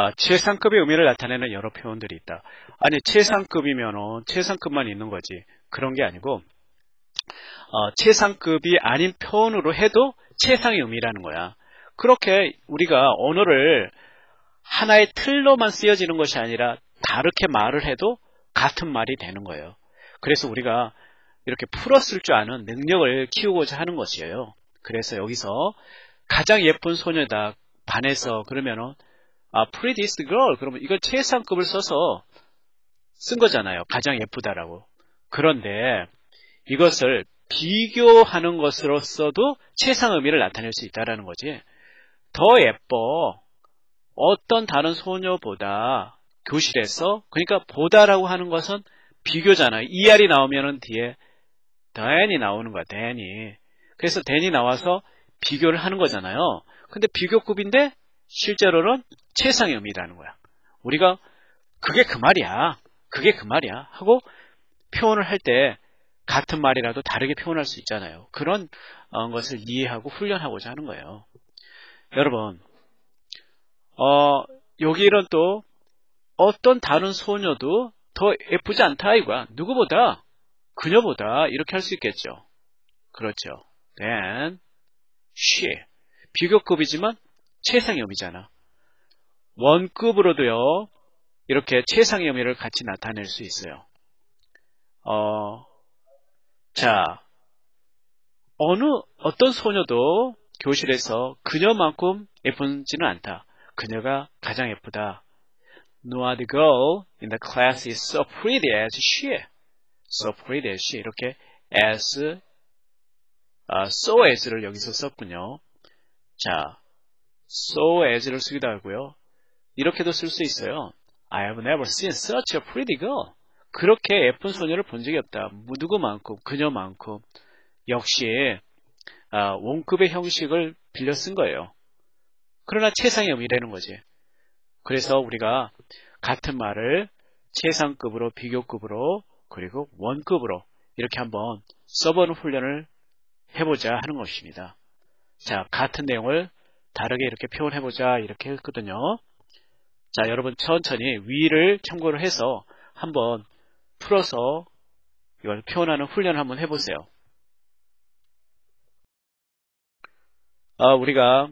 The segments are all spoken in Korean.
아, 최상급의 의미를 나타내는 여러 표현들이 있다. 아니 최상급이면 최상급만 있는 거지. 그런 게 아니고 어, 최상급이 아닌 표현으로 해도 최상의 의미라는 거야. 그렇게 우리가 언어를 하나의 틀로만 쓰여지는 것이 아니라 다르게 말을 해도 같은 말이 되는 거예요. 그래서 우리가 이렇게 풀었을 줄 아는 능력을 키우고자 하는 것이에요. 그래서 여기서 가장 예쁜 소녀다 반해서 그러면은 아 prettiest girl 그러면 이걸 최상급을 써서 쓴 거잖아요. 가장 예쁘다라고. 그런데 이것을 비교하는 것으로서도 최상 의미를 나타낼 수 있다라는 거지. 더 예뻐. 어떤 다른 소녀보다 교실에서 그러니까 보다라고 하는 것은 비교잖아요. ER이 나오면은 뒤에 than이 나오는 거야. than이. 그래서 than이 나와서 비교를 하는 거잖아요. 근데 비교급인데 실제로는 최상의 의미라는 거야. 우리가 그게 그 말이야. 그게 그 말이야. 하고 표현을 할 때 같은 말이라도 다르게 표현할 수 있잖아요. 그런 어, 것을 이해하고 훈련하고자 하는 거예요. 여러분, 어, 여기는 또 어떤 다른 소녀도 더 예쁘지 않다 이거야. 누구보다 그녀보다 이렇게 할 수 있겠죠. 그렇죠. then she 비교급이지만 최상의 의미잖아. 원급으로도요. 이렇게 최상의 의미를 같이 나타낼 수 있어요. 어, 자, 어느 어떤 소녀도 교실에서 그녀만큼 예쁜지는 않다. 그녀가 가장 예쁘다. No other girl in the class is so pretty as she. So pretty as she. 이렇게 as, uh, so as를 여기서 썼군요. 자, so as를 쓰기도 하고요. 이렇게도 쓸 수 있어요. I have never seen such a pretty girl. 그렇게 예쁜 소녀를 본 적이 없다. 누구만큼, 그녀만큼. 역시 아, 원급의 형식을 빌려 쓴 거예요. 그러나 최상의 의미라는 거지. 그래서 우리가 같은 말을 최상급으로, 비교급으로, 그리고 원급으로 이렇게 한번 써보는 훈련을 해보자 하는 것입니다. 자, 같은 내용을 다르게 이렇게 표현해보자 이렇게 했거든요. 자, 여러분 천천히 위를 참고를 해서 한번 풀어서 이걸 표현하는 훈련을 한번 해보세요. 어, 우리가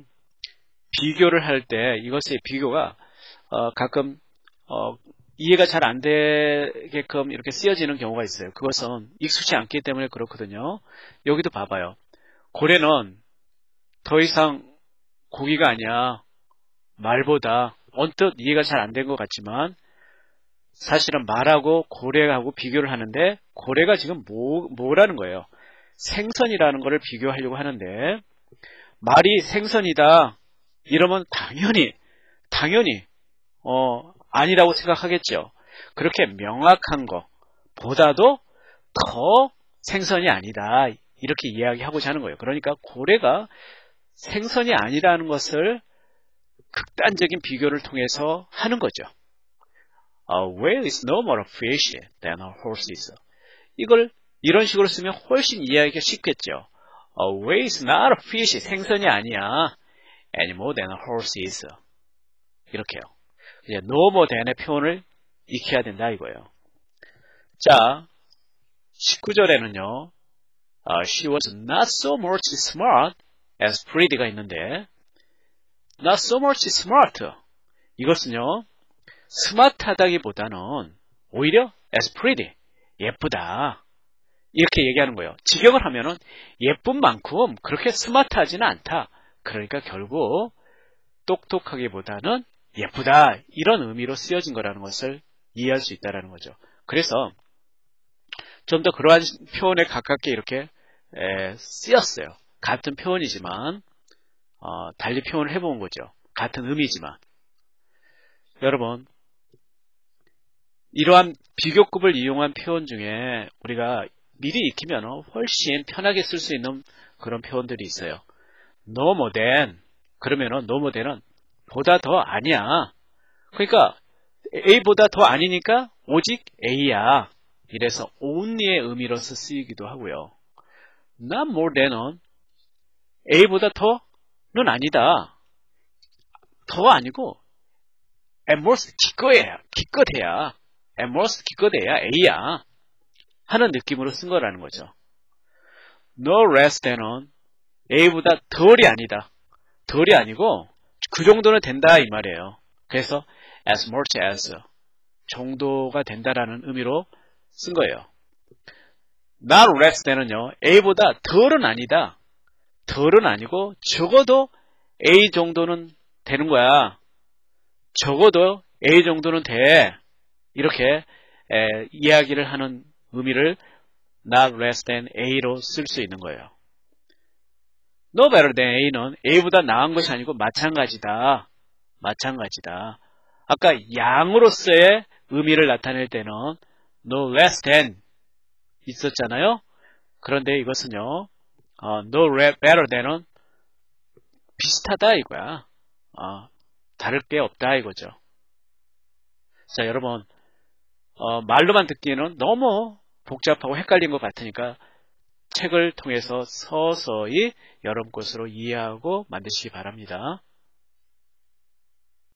비교를 할 때 이것의 비교가 어, 가끔 어, 이해가 잘 안 되게끔 이렇게 쓰여지는 경우가 있어요. 그것은 익숙치 않기 때문에 그렇거든요. 여기도 봐봐요. 고래는 더 이상 고기가 아니야. 말보다 언뜻 이해가 잘 안 된 것 같지만 사실은 말하고 고래하고 비교를 하는데 고래가 지금 뭐, 뭐라는 거예요. 생선이라는 것을 비교하려고 하는데 말이 생선이다 이러면 당연히 당연히 어 아니라고 생각하겠죠. 그렇게 명확한 거 보다도 더 생선이 아니다 이렇게 이야기하고자 하는 거예요. 그러니까 고래가 생선이 아니라는 것을 극단적인 비교를 통해서 하는 거죠. A whale is no more a fish than a horse is. 이걸 이런 식으로 쓰면 훨씬 이해하기가 쉽겠죠. A whale is not a fish. 생선이 아니야. Any more than a horse is. 이렇게요. 이제 no more than의 표현을 익혀야 된다 이거예요. 자, 19절에는요. Uh, she was not so much smart pretty가 있는데 not so much smart. 이것은요. 스마트하다기보다는 오히려 pretty. 예쁘다. 이렇게 얘기하는 거예요. 직역을 하면은 예쁜 만큼 그렇게 스마트하지는 않다. 그러니까 결국 똑똑하기보다는 예쁘다. 이런 의미로 쓰여진 거라는 것을 이해할 수 있다는 거죠. 그래서 좀 더 그러한 표현에 가깝게 이렇게 에, 쓰였어요. 같은 표현이지만 어, 달리 표현을 해본 거죠. 같은 의미지만 여러분 이러한 비교급을 이용한 표현 중에 우리가 미리 익히면 훨씬 편하게 쓸 수 있는 그런 표현들이 있어요. no more than 그러면은 no more than은 보다 더 아니야. 그러니까 A보다 더 아니니까 오직 A야. 이래서 only의 의미로서 쓰이기도 하고요. not more than은 A보다 더는 아니다. 더 아니고 at most 기껏해야, 기껏해야, at most 기껏해야 A야. 하는 느낌으로 쓴 거라는 거죠. no less than은 A보다 덜이 아니다. 덜이 아니고 그 정도는 된다 이 말이에요. 그래서 as much as 정도가 된다라는 의미로 쓴 거예요. not less than은요. A보다 덜은 아니다. 덜은 아니고 적어도 A 정도는 되는 거야. 적어도 A 정도는 돼. 이렇게 에, 이야기를 하는 의미를 not less than A로 쓸 수 있는 거예요. no better than A는 A보다 나은 것이 아니고 마찬가지다. 마찬가지다. 아까 양으로서의 의미를 나타낼 때는 no less than 있었잖아요. 그런데 이것은요. 어, no better than은 비슷하다 이거야. 어, 다를 게 없다 이거죠. 자 여러분 어, 말로만 듣기에는 너무 복잡하고 헷갈린 것 같으니까 책을 통해서 서서히 여러분 것으로 이해하고 만드시기 바랍니다.